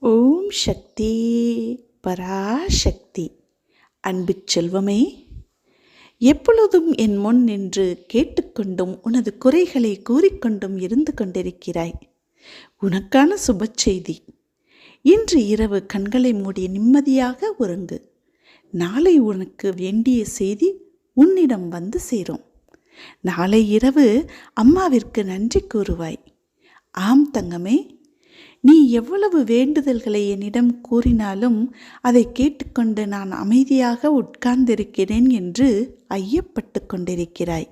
ஓம் சக்தி பராசக்தி. அன்பு செல்வமே எப்பொழுதும் என் முன் நின்று கேட்டுக்கொண்டும் உனது குறைகளை கூறிக்கொண்டும் இருந்து கொண்டிருக்கிறாய். உனக்கான சுப செய்தி இன்று இரவு கண்களை மூடி நிம்மதியாக உறங்கு. நாளை உனக்கு வேண்டிய செய்தி உன்னிடம் வந்து சேரும். நாளை இரவு அம்மாவிற்கு நன்றி கூறுவாய். ஆம் தங்கமே நீ எவ்வளவு வேண்டுதல்களை என்னிடம் கூறினாலும் அதை கேட்டுக்கொண்டு நான் அமைதியாக உட்கார்ந்திருக்கிறேன் என்று ஐயப்பட்டு கொண்டிருக்கிறாய்.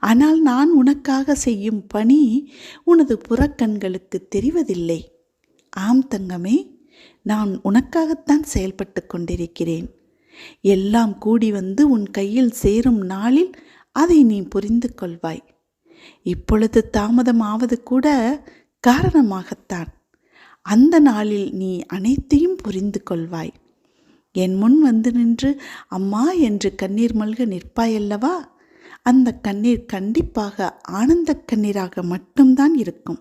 ஆனால் நான் உனக்காக செய்யும் பணி உனது புறக்கண்களுக்கு தெரிவதில்லை. ஆம் தங்கமே நான் உனக்காகத்தான் செயல்பட்டு கொண்டிருக்கிறேன். எல்லாம் கூடி வந்து உன் கையில் சேரும் நாளில் அதை நீ புரிந்து கொள்வாய். இப்பொழுது தாமதமாவது கூட காரணமாகத்தான் அந்த நாளில் நீ அனைத்தையும் புரிந்து கொள்வாய். என் முன் வந்து நின்று அம்மா என்று கண்ணீர் மல்க நிற்பாயல்லவா? அந்த கண்ணீர் கண்டிப்பாக ஆனந்த கண்ணீராக மட்டும்தான் இருக்கும்.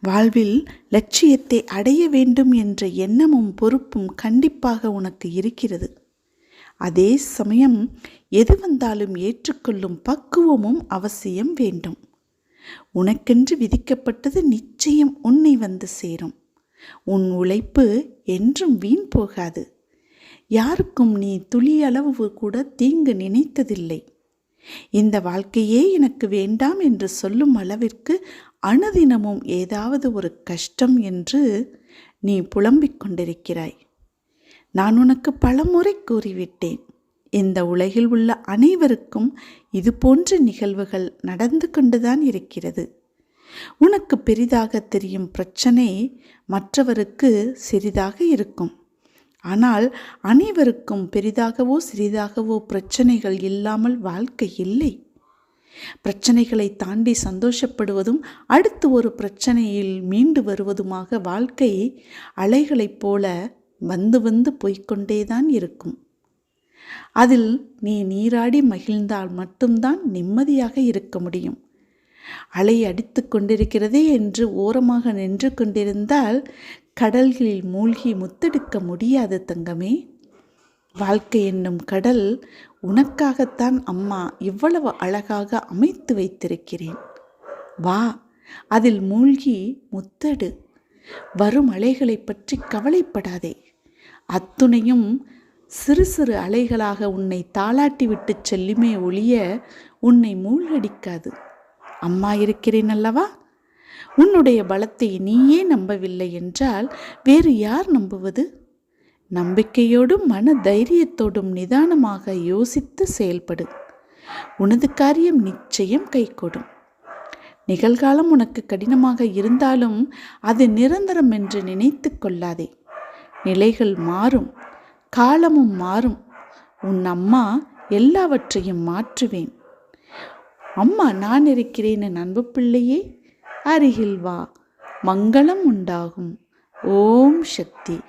வாழ்வில் லட்சியத்தை அடைய வேண்டும் என்ற எண்ணமும் பொறுப்பும் கண்டிப்பாக உனக்கு இருக்கிறது. அதே சமயம் எது வந்தாலும் ஏற்றுக்கொள்ளும் பக்குவமும் அவசியம் வேண்டும். உனக்கென்று விதிக்கப்பட்டது நிச்சயம் உன்னை வந்து சேரும். உன் உழைப்பு என்றும் வீண் போகாது. யாருக்கும் நீ துளியளவு கூட தீங்கு நினைத்ததில்லை. இந்த வாழ்க்கையே எனக்கு வேண்டாம் என்று சொல்லும் அளவிற்கு அனுதினமும் ஏதாவது ஒரு கஷ்டம் என்று நீ புலம்பிக் கொண்டிருக்கிறாய். நான் உனக்கு பலமுறை கூறிவிட்டேன். இந்த உலகில் உள்ள அனைவருக்கும் இது போன்ற நிகழ்வுகள் நடந்து கொண்டுதான் இருக்கிறது. உனக்கு பெரிதாக தெரியும் பிரச்சனை மற்றவருக்கு சிறிதாக இருக்கும். ஆனால் அனைவருக்கும் பெரிதாகவோ சிறிதாகவோ பிரச்சனைகள் இல்லாமல் வாழ்க்கை இல்லை. பிரச்சனைகளை தாண்டி சந்தோஷப்படுவதும் அடுத்து ஒரு பிரச்சனையில் மீண்டு வருவதுமாக வாழ்க்கை அலைகளைப் போல வந்து வந்து போய்கொண்டேதான் இருக்கும். அதில் நீ நீராடி மகிழ்ந்தால் மட்டும்தான் நிம்மதியாக இருக்க முடியும். அலை அடித்து கொண்டிருக்கிறதே என்று ஓரமாக நின்று கொண்டிருந்தால் கடல்களில் மூழ்கி முத்தெடுக்க முடியாது தங்கமே. வாழ்க்கை என்னும் கடல் உனக்காகத்தான் அம்மா இவ்வளவு அழகாக அமைத்து வைத்திருக்கிறேன். வா அதில் மூழ்கி முத்தெடு. வரும் அலைகளை பற்றி கவலைப்படாதே. அத்துணையும் சிறு சிறு அலைகளாக உன்னை தாளாட்டி விட்டு செல்லுமே ஒழிய உன்னை மூழ்கடிக்காது. அம்மா இருக்கிறேன் அல்லவா? உன்னுடைய பலத்தை நீயே நம்பவில்லை என்றால் வேறு யார் நம்புவது? நம்பிக்கையோடும் மன தைரியத்தோடும் நிதானமாக யோசித்து செயல்படு. உனது காரியம் நிச்சயம் கைகூடும். நிகழ்காலம் உனக்கு கடினமாக இருந்தாலும் அது நிரந்தரம் என்று நினைத்து கொள்ளாதே. நிலைகள் மாறும். காலமும் மாறும். உன் அம்மா எல்லாவற்றையும் மாற்றுவேன். அம்மா நான் இருக்கிறேன் என் அன்பு பிள்ளையே அருகில் வா. மங்களம் உண்டாகும். ஓம் சக்தி.